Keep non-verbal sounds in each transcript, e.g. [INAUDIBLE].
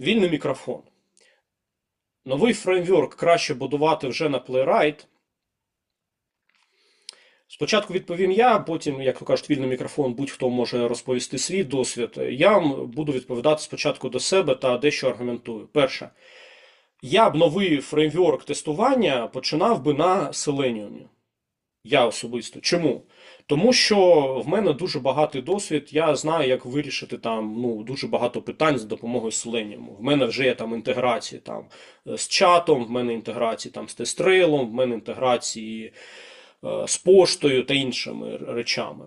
Вільний мікрофон. Новий фреймворк краще будувати вже на Playwright. Спочатку відповім я, потім, як то кажуть, вільний мікрофон, будь-хто може розповісти свій досвід. Я вам буду відповідати спочатку до себе та дещо аргументую. Перше, я б новий фреймворк тестування починав би на Selenium. Я особисто. Чому? Тому що в мене дуже багатий досвід, я знаю, як вирішити там ну, дуже багато питань з допомогою Selenium. В мене вже є там інтеграції там, з чатом, в мене інтеграції там, з тестрейлом, в мене інтеграції е, з поштою та іншими речами.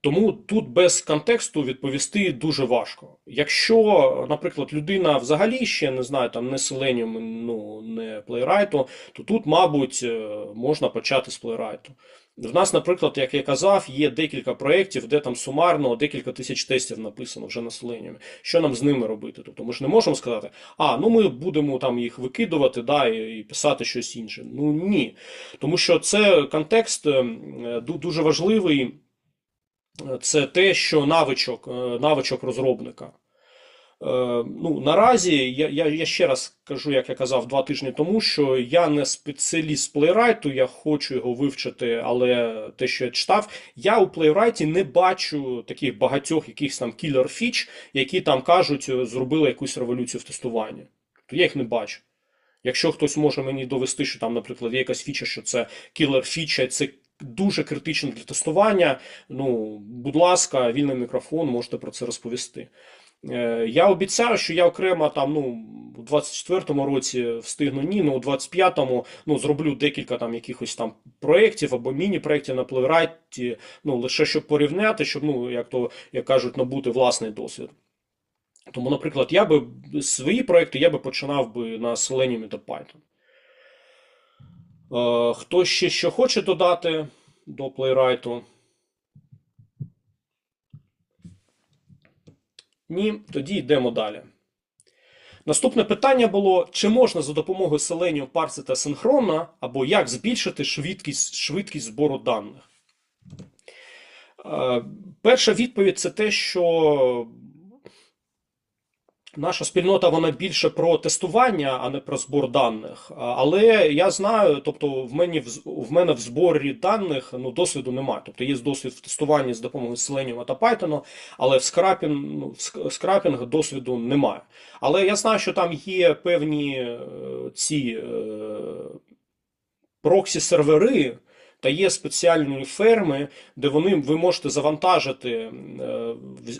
Тому тут без контексту відповісти дуже важко. Якщо, наприклад, людина взагалі ще не знає, там не Selenium, ну не Playwright, то тут, мабуть, е, можна почати з Playwright. В нас, наприклад, як я казав, є декілька проєктів, де там сумарно декілька тисяч тестів написано вже на Selenium. Що нам з ними робити? Тобто ми ж не можемо сказати, а ну ми будемо там їх викидувати да, і, писати щось інше. Ну ні. Тому що це контекст е, дуже важливий це те, що навичок, е, навичок розробника. Е, ну, Наразі я я, я ще раз кажу, як я казав два тижні тому, що я не спеціаліст плейрайту, я хочу його вивчити, але те, що я читав, я у плейрайті не бачу таких багатьох якихось там кілер фіч, які там кажуть, зробили якусь революцію в тестуванні. То я їх не бачу. Якщо хтось може мені довести, що там, наприклад, є якась фіча, що це кілер фіча, це дуже критично для тестування. Ну, будь ласка, вільний мікрофон, можете про це розповісти. Е, я обіцяю, що я окремо там, ну, у 24-му році встигну ні, ну у 25-му ну, зроблю декілька там якихось там проєктів або міні-проєктів на плейрайті, ну, лише щоб порівняти, щоб, ну, як то як кажуть, набути власний досвід. Тому, наприклад, я би свої проекти я би починав би на Selenium та Python. Е, хто ще що хоче додати до Playwright? Ні, тоді йдемо далі. Наступне питання було: чи можна за допомогою Selenium парсити синхронно, або як збільшити швидкість швидкість збору даних? Е, перша відповідь це те, що Наша спільнота вона більше про тестування, а не про збор даних. Але я знаю, тобто в мене в мене в зборі даних ну досвіду немає. Тобто є досвід в тестуванні з допомогою Selenium та Python, але в скрапінг, ну, в скрапінг досвіду немає. Але я знаю, що там є певні е, ці е, проксі сервери та є спеціальні ферми, де вони ви можете завантажити, е,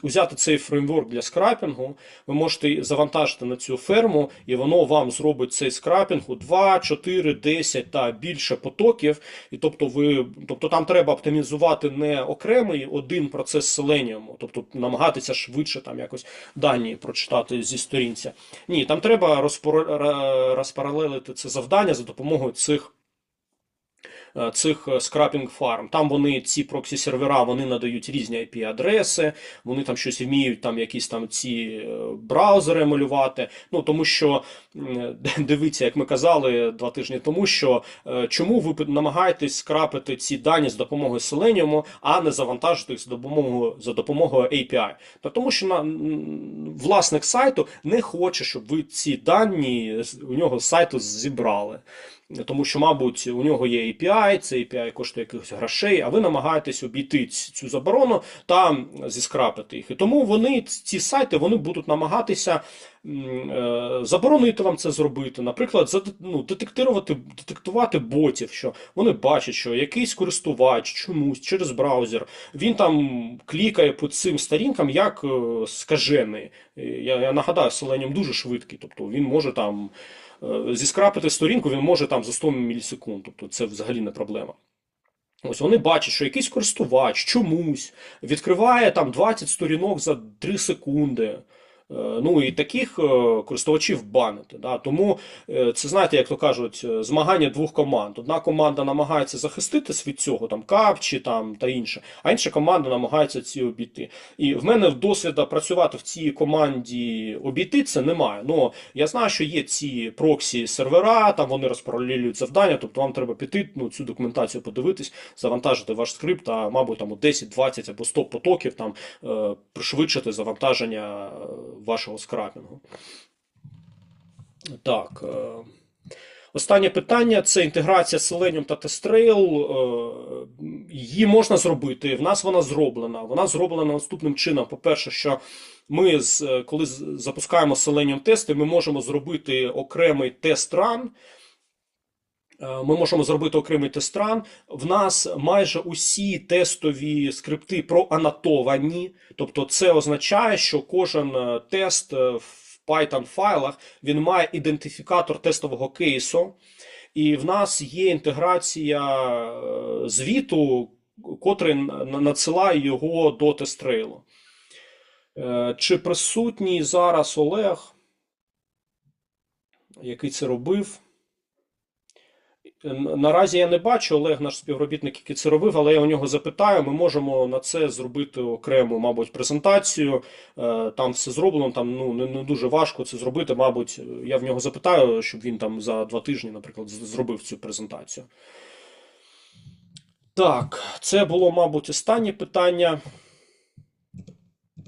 взяти цей фреймворк для скрапінгу, ви можете завантажити на цю ферму, і воно вам зробить цей скрапінг у 2, 4, 10 та більше потоків. І тобто ви, тобто там треба оптимізувати не окремий один процес Selenium, тобто намагатися швидше там якось дані прочитати зі сторінця. Ні, там треба розпаралелити це завдання за допомогою цих. Е, цих скрапінг фарм. Там вони ці проксі сервера вони надають різні IP-адреси, вони там щось вміють, там якісь там ці е, браузери малювати. Ну тому що [LAUGHS] дивіться, як ми казали два тижні тому, що е, чому ви намагаєтесь скрапити ці дані з допомогою Selenium, а не завантажити їх за допомогою за допомогою API. Та тому що на власник сайту не хоче, щоб ви ці дані у нього з сайту зібрали тому що, мабуть, у нього є API, це API коштує якихось грошей, а ви намагаєтесь обійти цю заборону та зіскрапити їх. І тому вони, ці сайти вони будуть намагатися заборонити вам це зробити. Наприклад, ну, детектувати, детектувати ботів, що вони бачать, що якийсь користувач чомусь через браузер, він там клікає по цим сторінкам як е, скажений. Я, я нагадаю, Selenium дуже швидкий, тобто він може там. Е, зіскрапити сторінку він може там за 100 мілісекунд, тобто це взагалі не проблема. Ось вони бачать, що якийсь користувач чомусь відкриває там 20 сторінок за 3 секунди. Е, ну і таких е, користувачів банити. Да? Тому е, це знаєте, як то кажуть, змагання двох команд. Одна команда намагається захиститись від цього, там капчі там та інше, а інша команда намагається ці обійти. І в мене досвіду працювати в цій команді обійти це немає. Ну я знаю, що є ці проксі сервера, там вони розпаралелюють завдання, тобто вам треба піти, ну цю документацію подивитись, завантажити ваш скрипт, а мабуть там у 10, 20 або 100 потоків там пришвидшити завантаження вашого скрапінгу. Так. е, Останнє питання це інтеграція Selenium та TestRail. Е, Її можна зробити. В нас вона зроблена. Вона зроблена наступним чином. По-перше, що ми, е, коли запускаємо Selenium тести, ми можемо зробити окремий тест-ран. Е, Ми можемо зробити окремий тест-ран. В нас майже усі тестові скрипти проанотовані. Тобто, це означає, що кожен е, тест е, в Python файлах він має ідентифікатор тестового кейсу. І в нас є інтеграція звіту, котрий на- на- надсилає його до тестрейлу. Чи присутній зараз Олег, який це робив? Наразі я не бачу Олег, наш співробітник, який це робив, але я у нього запитаю. Ми можемо на це зробити окрему, мабуть, презентацію. Е, Там все зроблено, там ну не, не дуже важко це зробити. Мабуть, я в нього запитаю, щоб він там за два тижні, наприклад, зробив цю презентацію. Так, це було, мабуть, останнє питання.